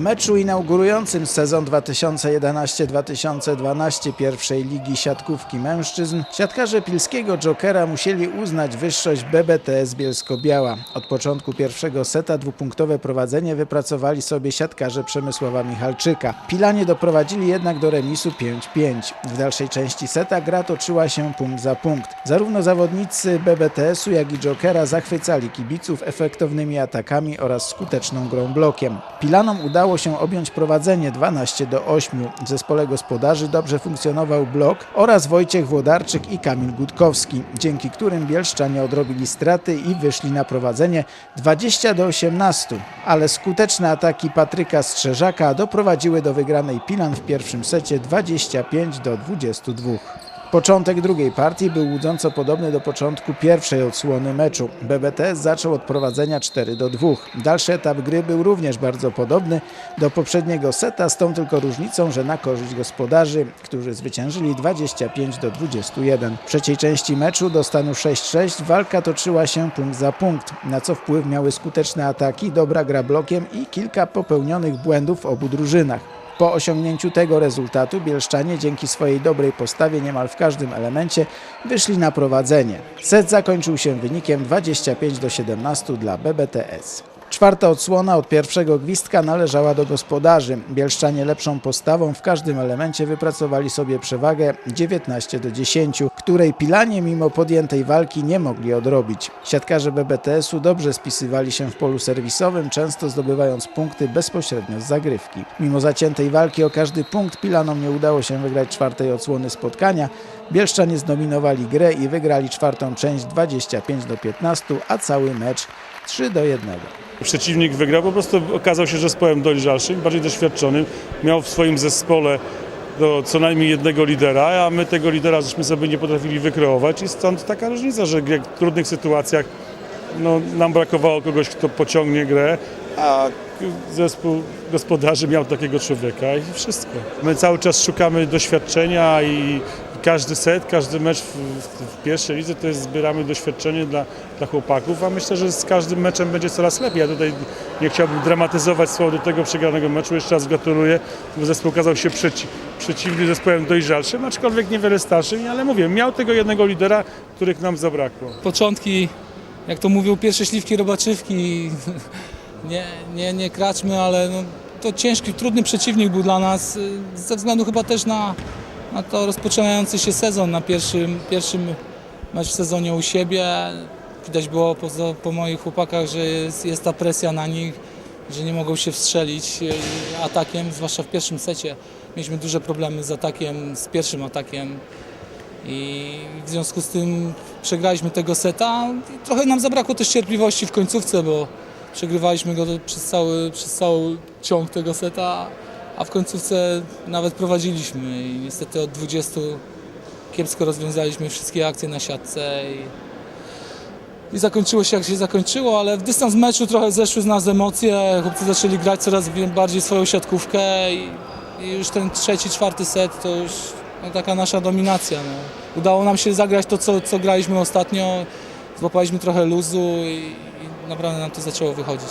meczu inaugurującym sezon 2011-2012 pierwszej ligi siatkówki mężczyzn siatkarze pilskiego Jokera musieli uznać wyższość BBTS Bielsko-Biała. Od początku pierwszego seta dwupunktowe prowadzenie wypracowali sobie siatkarze Przemysława Michalczyka. Pilanie doprowadzili jednak do remisu 5-5. W dalszej części seta gra toczyła się punkt za punkt. Zarówno zawodnicy BBTS-u, jak i Jokera zachwycali kibiców efektownymi atakami oraz skuteczną grą blokiem. Pilanom udało się objąć prowadzenie 12 do 8. W zespole gospodarzy dobrze funkcjonował blok oraz Wojciech Włodarczyk i Kamil Gutkowski, dzięki którym bielszczanie odrobili straty i wyszli na prowadzenie 20 do 18. Ale skuteczne ataki Patryka Strzeżaka doprowadziły do wygranej Pilan w pierwszym secie 25 do 22. Początek drugiej partii był łudząco podobny do początku pierwszej odsłony meczu. BBT zaczął od prowadzenia 4 do 2. Dalszy etap gry był również bardzo podobny do poprzedniego seta, z tą tylko różnicą, że na korzyść gospodarzy, którzy zwyciężyli 25 do 21. W trzeciej części meczu do stanu 6-6 walka toczyła się punkt za punkt, na co wpływ miały skuteczne ataki, dobra gra blokiem i kilka popełnionych błędów w obu drużynach. Po osiągnięciu tego rezultatu Bielszczanie dzięki swojej dobrej postawie niemal w każdym elemencie wyszli na prowadzenie. Set zakończył się wynikiem 25 do 17 dla BBTS. Czwarta odsłona od pierwszego gwizdka należała do gospodarzy. Bielszczanie lepszą postawą w każdym elemencie wypracowali sobie przewagę 19 do 10, której Pilanie mimo podjętej walki nie mogli odrobić. Siatkarze BBTS-u dobrze spisywali się w polu serwisowym, często zdobywając punkty bezpośrednio z zagrywki. Mimo zaciętej walki o każdy punkt Pilanom nie udało się wygrać czwartej odsłony spotkania. Bielszczanie zdominowali grę i wygrali czwartą część 25 do 15, a cały mecz 3 do 1. Przeciwnik wygrał, po prostu okazał się zespołem dojrzalszym, bardziej doświadczonym. Miał w swoim zespole do co najmniej jednego lidera, a my tego lidera żeśmy sobie nie potrafili wykreować i stąd taka różnica, że w trudnych sytuacjach no, nam brakowało kogoś, kto pociągnie grę, a zespół gospodarzy miał takiego człowieka i wszystko. My cały czas szukamy doświadczenia i każdy set, każdy mecz w, w, pierwszej lidze to jest zbieramy doświadczenie dla, dla chłopaków, a myślę, że z każdym meczem będzie coraz lepiej. Ja tutaj nie chciałbym dramatyzować słowa do tego przegranego meczu. Jeszcze raz gratuluję, bo zespół okazał się przeci, przeciwny zespołem dojrzalszym, aczkolwiek niewiele starszym, ale mówię, miał tego jednego lidera, których nam zabrakło. początki, jak to mówią, pierwsze śliwki robaczywki. Nie, nie, nie kraczmy, ale no, to ciężki, trudny przeciwnik był dla nas, ze względu chyba też na, na to rozpoczynający się sezon, na pierwszym, pierwszym mecz w sezonie u siebie. Widać było po, po moich chłopakach, że jest, jest ta presja na nich, że nie mogą się wstrzelić y, atakiem, zwłaszcza w pierwszym secie. Mieliśmy duże problemy z atakiem, z pierwszym atakiem. I w związku z tym przegraliśmy tego seta. I trochę nam zabrakło też cierpliwości w końcówce, bo przegrywaliśmy go przez cały, przez cały ciąg tego seta, a w końcówce nawet prowadziliśmy i niestety od 20 kiepsko rozwiązaliśmy wszystkie akcje na siatce i, i zakończyło się jak się zakończyło, ale w dystans meczu trochę zeszły z nas emocje, chłopcy zaczęli grać coraz bardziej swoją siatkówkę i, i już ten trzeci, czwarty set to już no, taka nasza dominacja. No. Udało nam się zagrać to, co, co graliśmy ostatnio, złapaliśmy trochę luzu i, i naprawdę nam to zaczęło wychodzić.